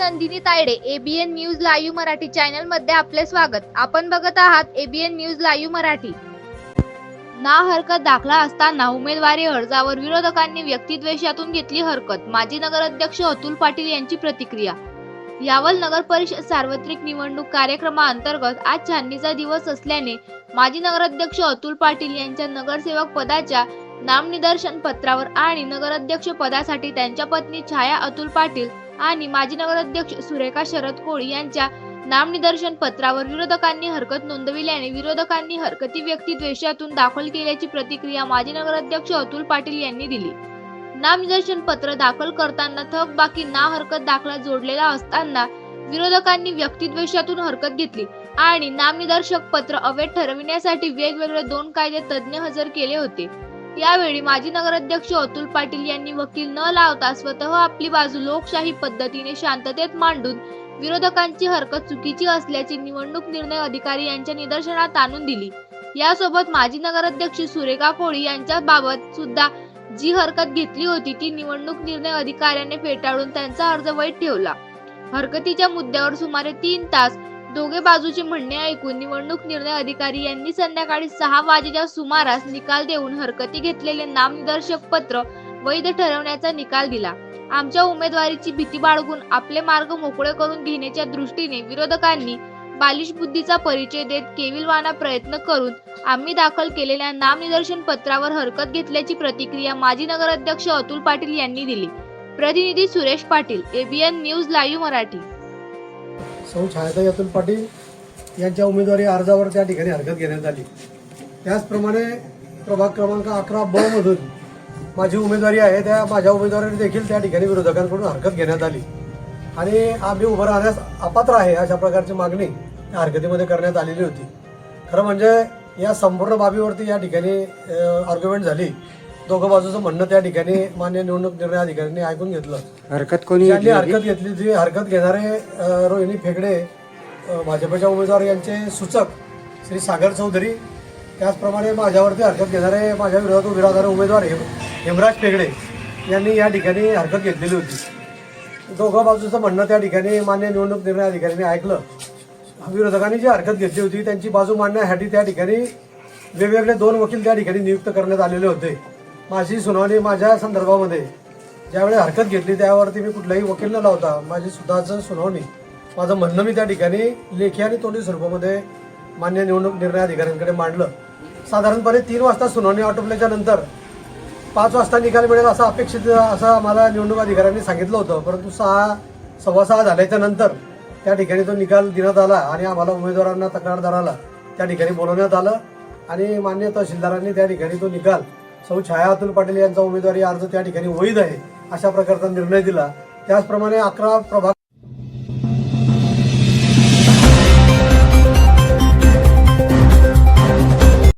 Nandini Tayde ABN news live Marathi चॅनलमध्ये आपले स्वागत. आपण बघत आहात एबीएन न्यूज लाईव्ह मराठी. ना हरकत दाखला असताना उमेदवारी अर्जावर विरोधकांनी व्यक्तिद्वेषातून घेतली हरकत माजी नगराध्यक्ष अतुल पाटील यांची प्रतिक्रिया. यावल नगर परिषद सार्वत्रिक निवडणूक कार्यक्रमाअंतर्गत आज छाननीचा दिवस असल्याने माजी नगराध्यक्ष अतुल पाटील यांच्या नगरसेवक पदाच्या नामनिदर्शन पत्रावर आणि नगराध्यक्ष पदासाठी त्यांच्या पत्नी छाया अतुल पाटील आणि माजी नगराध्यक्ष सुरेखा शरद कोळी यांच्या नामनिदर्शन पत्रावर विरोधकांनी हरकत नोंदविल्याने विरोधकांनी हरकती व्यक्ती द्वेषातून दाखल केल्याची प्रतिक्रिया माजी नगराध्यक्ष अतुल पाटील यांनी दिली. नामनिदर्शन पत्र दाखल करताना थकबाकी ना हरकत दाखला जोडलेला असताना विरोधकांनी व्यक्तिद्वेषातून हरकत घेतली आणि नामनिदर्शक पत्र अवैध ठरविण्यासाठी वेगवेगळे दोन कायदे तज्ज्ञ हजर केले होते. यावेळी माजी नगराध्यक्ष अतुल पाटील यांनी वकील न लावता स्वतः आपली बाजू लोकशाही पद्धतीने शांततेत मांडून विरोधकांची हरकत चुकीची असल्याची निवडणूक निर्णय अधिकारी यांच्या निदर्शनात आणून दिली. यासोबत माजी नगराध्यक्ष सुरेखा कोळी यांच्याबाबत सुद्धा जी हरकत घेतली होती ती निवडणूक निर्णय अधिकाऱ्याने फेटाळून त्यांचा अर्ज वैध ठेवला. हरकतीच्या मुद्द्यावर सुमारे तीन तास दोघे बाजूचे म्हणणे ऐकून निवडणूक निर्णय अधिकारी यांनी संध्याकाळी सहा वाजेच्या सुमारास निकाल देऊन हरकती घेतलेले नामनिदर्शक पत्र वैध ठरवण्याचा निकाल दिला. आमच्या उमेदवारीची भीती बाळगून आपले मार्ग मोकळे करून घेण्याच्या दृष्टीने विरोधकांनी बालिश बुद्धीचा परिचय देत केविलवाना प्रयत्न करून आम्ही दाखल केलेल्या नामनिदर्शन पत्रावर हरकत घेतल्याची प्रतिक्रिया माजी नगराध्यक्ष अतुल पाटील यांनी दिली. प्रतिनिधी Suresh Patil ABN news live Marathi. सौ छायाताई अतुल पाटील यांच्या उमेदवारी अर्जावर त्या ठिकाणी हरकत घेण्यात आली. त्याचप्रमाणे प्रभाग क्रमांक अकरा ब मधून माझी उमेदवारी आहे त्या माझ्या उमेदवारी देखील त्या ठिकाणी विरोधकांकडून हरकत घेण्यात आली. आणि आम्ही उभं राहण्यास अपात्र आहे अशा प्रकारची मागणी त्या हरकतीमध्ये करण्यात आलेली होती. खरं म्हणजे या संपूर्ण बाबीवरती या ठिकाणी आर्ग्युमेंट झाली. दोघं बाजूचं म्हणणं त्या ठिकाणी मान्य निवडणूक निर्णय अधिकाऱ्यांनी ऐकून घेतलं. हरकत कोणी घेतली होती? हरकत घेतली जी हरकत घेणारे अ, रोहिणी फेगडे अ, भाजपच्या उमेदवार यांचे सूचक श्री सागर चौधरी त्याचप्रमाणे माझ्यावरती हरकत घेणारे माझ्या विरोधात उभे राहणारे उमेदवार हेम हेमराज फेगडे यांनी या ठिकाणी हरकत घेतलेली होती. दोघं बाजूचं म्हणणं त्या ठिकाणी मान्य निवडणूक निर्णय अधिकाऱ्यांनी ऐकलं. विरोधकांनी जी हरकत घेतली होती त्यांची बाजू मांडण्यासाठी त्या ठिकाणी वेगवेगळे दोन वकील त्या ठिकाणी नियुक्त करण्यात आलेले होते. माझी सुनावणी माझ्या संदर्भामध्ये ज्यावेळी हरकत घेतली त्यावरती मी कुठलाही वकील न लावता माझी सुद्धाचं सुनावणी माझं म्हणणं मी त्या ठिकाणी लेखी आणि तोंडी स्वरूपामध्ये मान्य निवडणूक निर्णय अधिकाऱ्यांकडे मांडलं. साधारणपणे तीन वाजता सुनावणी आटोपल्याच्या नंतर पाच वाजता निकाल मिळेल असं अपेक्षित असं आम्हाला निवडणूक अधिकाऱ्यांनी सांगितलं होतं. परंतु सहा सव्वा सहा झाल्याच्यानंतर त्या ठिकाणी तो निकाल देण्यात आला आणि आम्हाला उमेदवारांना तक्रारदाराला त्या ठिकाणी बोलवण्यात आलं आणि मान्य तहसीलदारांनी त्या ठिकाणी तो निकाल सौ छाया अतुल पाटील यांचा उमेदवारी अर्ज त्या ठिकाणी वैध आहे अशा प्रकारचा निर्णय दिला. त्याचप्रमाणे अकरा प्रभाग